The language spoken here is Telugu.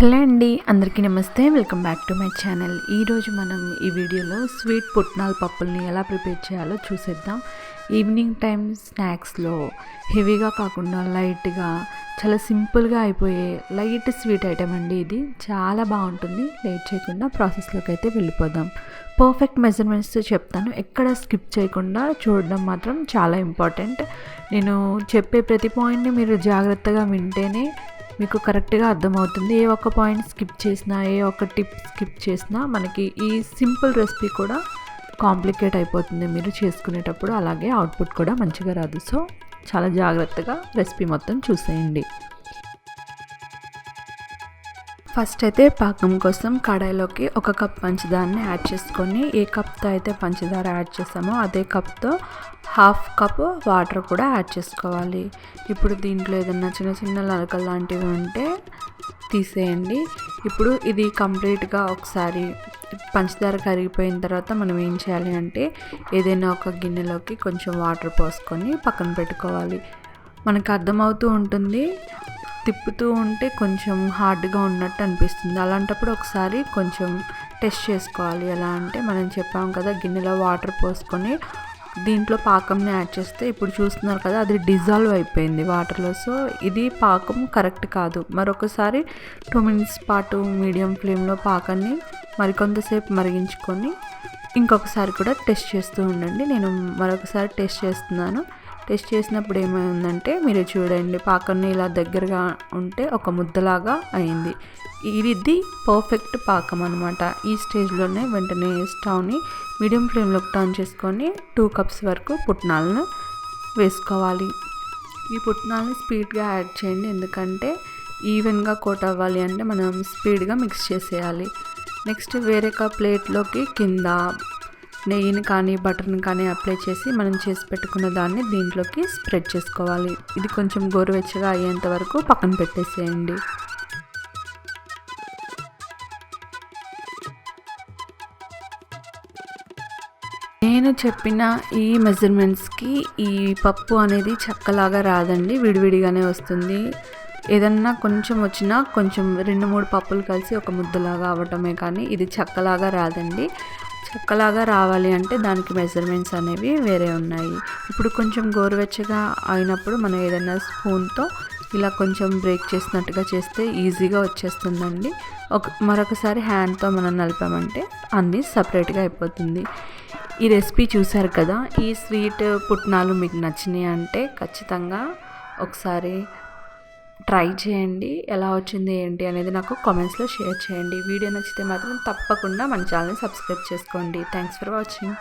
హలో అండి అందరికీ నమస్తే. Welcome back to my channel. ఈరోజు మనం ఈ వీడియోలో స్వీట్ పుట్నాల పప్పుల్ని ఎలా ప్రిపేర్ చేయాలో చూసేద్దాం. ఈవినింగ్ టైం స్నాక్స్లో హెవీగా కాకుండా లైట్గా చాలా సింపుల్గా అయిపోయే లైట్ స్వీట్ ఐటెం అండి ఇది. చాలా బాగుంటుంది. లేట్ చేయకుండా ప్రాసెస్లోకి అయితే వెళ్ళిపోదాం. పర్ఫెక్ట్ మెజర్మెంట్స్ చెప్తాను. ఎక్కడ స్కిప్ చేయకుండా చూడడం మాత్రం చాలా ఇంపార్టెంట్. నేను చెప్పే ప్రతి పాయింట్ని మీరు జాగ్రత్తగా వింటేనే మీకు కరెక్ట్గా అర్థమవుతుంది. ఏ ఒక్క పాయింట్ స్కిప్ చేసినా ఏ ఒక్క టిప్ స్కిప్ చేసినా మనకి ఈ సింపుల్ రెసిపీ కూడా కాంప్లికేట్ అయిపోతుంది మీరు చేసుకునేటప్పుడు. అలాగే అవుట్పుట్ కూడా మంచిగా రాదు. సో చాలా జాగ్రత్తగా రెసిపీ మొత్తం చూసేయండి. ఫస్ట్ అయితే పాకం కోసం కడాయిలోకి ఒక కప్ పంచదారని యాడ్ చేసుకొని ఏ కప్తో అయితే పంచదార యాడ్ చేసామో అదే కప్తో హాఫ్ కప్ వాటర్ కూడా యాడ్ చేసుకోవాలి. ఇప్పుడు దీంట్లో ఏదన్నా చిన్న చిన్న లలకలు లాంటివి ఉంటే తీసేయండి. ఇప్పుడు ఇది కంప్లీట్గా ఒకసారి పంచదార కరిగిపోయిన తర్వాత మనం ఏం చేయాలి అంటే ఏదైనా ఒక గిన్నెలోకి కొంచెం వాటర్ పోసుకొని పక్కన పెట్టుకోవాలి. మనకు అర్థమవుతూ ఉంటుంది. తిప్పుతూ ఉంటే కొంచెం హార్డ్గా ఉన్నట్టు అనిపిస్తుంది. అలాంటప్పుడు ఒకసారి కొంచెం టెస్ట్ చేసుకోవాలి. ఎలా అంటే మనం చెప్పాం కదా గిన్నెలో వాటర్ పోసుకొని దీంట్లో పాకంని యాడ్ చేస్తే ఇప్పుడు చూస్తున్నారు కదా అది డిజాల్వ్ అయిపోయింది వాటర్లో. సో ఇది పాకం కరెక్ట్ కాదు. మరొకసారి టూ మినిట్స్ పాటు మీడియం ఫ్లేమ్లో పాకాన్ని మరికొంతసేపు మరిగించుకొని ఇంకొకసారి కూడా టెస్ట్ చేస్తూ ఉండండి. నేను మరొకసారి టెస్ట్ చేస్తున్నాను. టెస్ట్ చేసినప్పుడు ఏమైందంటే మీరు చూడండి పాకంని ఇలా దగ్గరగా ఉంటే ఒక ముద్దలాగా అయింది. ఇది పర్ఫెక్ట్ పాకం అనమాట ఈ స్టేజ్లోనే వెంటనే స్టవ్ని మీడియం ఫ్లేమ్లోకి టర్న్ చేసుకొని టూ కప్స్ వరకు పుట్నాలను వేసుకోవాలి. ఈ పుట్నాలని స్పీడ్గా యాడ్ చేయండి ఎందుకంటే ఈవెన్గా కోట్ అవ్వాలి అంటే మనం స్పీడ్గా మిక్స్ చేసేయాలి. నెక్స్ట్ వేరే ఒక ప్లేట్లోకి కింద నెయ్యిని కానీ బటర్ని కానీ అప్లై చేసి మనం చేసి పెట్టుకున్న దాన్ని దీంట్లోకి స్ప్రెడ్ చేసుకోవాలి. ఇది కొంచెం గోరువెచ్చగా అయ్యేంత వరకు పక్కన పెట్టేసేయండి. నేను చెప్పిన ఈ మెజర్మెంట్స్కి ఈ పప్పు అనేది చెక్కలాగా రాదండి విడివిడిగానే వస్తుంది. ఏదన్నా కొంచెం వచ్చినా కొంచెం రెండు మూడు పప్పులు కలిసి ఒక ముద్దలాగా అవ్వటమే కానీ ఇది చెక్కలాగా రాదండి. చెక్కలాగా రావాలి అంటే దానికి మెజర్మెంట్స్ అనేవి వేరే ఉన్నాయి. ఇప్పుడు కొంచెం గోరువెచ్చగా అయినప్పుడు మనం ఏదైనా స్పూన్తో ఇలా కొంచెం బ్రేక్ చేసినట్టుగా చేస్తే ఈజీగా వచ్చేస్తుందండి. ఒక మరొకసారి హ్యాండ్తో మనం నలిపామంటే అన్నీ సపరేట్గా అయిపోతుంది. ఈ రెసిపీ చూసారు కదా? ఈ స్వీట్ పుట్నాలు మీకు నచ్చినాయి అంటే ఖచ్చితంగా ఒకసారి ట్రై చేయండి. ఎలా వచ్చింది ఏంటి అనేది నాకు కామెంట్స్లో షేర్ చేయండి. వీడియో నచ్చితే మాత్రం తప్పకుండా మన ఛానల్ని సబ్స్క్రైబ్ చేసుకోండి. Thanks for watching